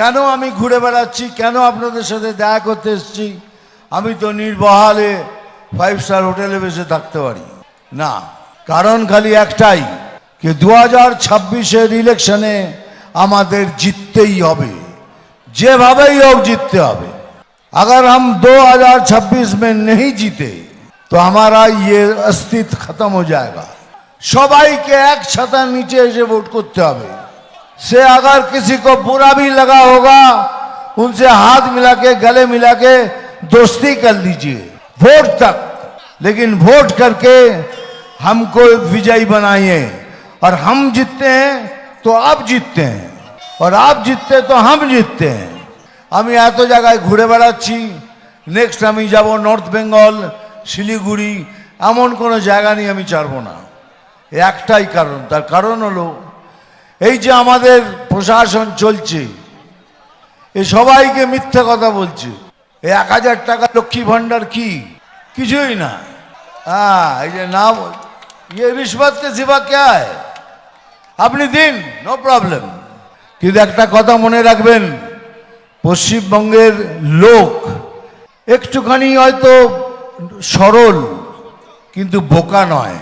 কেন আমি ঘুরে বেড়াচ্ছি কেন আপনাদের সাথে দেখা করতে এসেছি আমি তো নির্বহালে ফাইভ স্টার হোটেলে বসে থাকতে পারি না কারণ খালি একটাই कि 2026 এর ইলেকশনে আমাদের জিততেই হবে যেভাবেই হোক জিততে হবে अगर हम 2026 में नहीं जीते तो हमारा ये अस्तित्व खत्म हो जाएगा সবাইকে এক ছাতার নিচে এসে ভোট করতে হবে से अगर किसी को बुरा भी लगा होगा उनसे हाथ मिला के गले मिला के दोस्ती कर लीजिए वोट तक लेकिन वोट करके हमको विजयी बनाइए और हम जीतते हैं तो आप जीतते हैं और आप जीतते तो हम जीतते हैं আমি এত জায়গায় ঘুরে বেড়াচ্ছি নেক্সট আমি যাব নর্থ বেঙ্গল শিলিগুড়ি এমন কোনো জায়গা নিয়ে আমি ছাড়বো না একটাই কারণ তার কারণ হলো এই যে আমাদের প্রশাসন চলছে এ সবাইকে মিথ্যে কথা বলছে। এই এক হাজার টাকা লক্ষ্মী ভাণ্ডার কি? কিছুই না। হ্যাঁ এই যে নাম ইয়ে রিশবতকে সিবা কে আপনি দিন নো প্রবলেম কিন্তু একটা কথা মনে রাখবেন, পশ্চিমবঙ্গের লোক একটুখানি হয়তো সরল, কিন্তু বোকা নয়।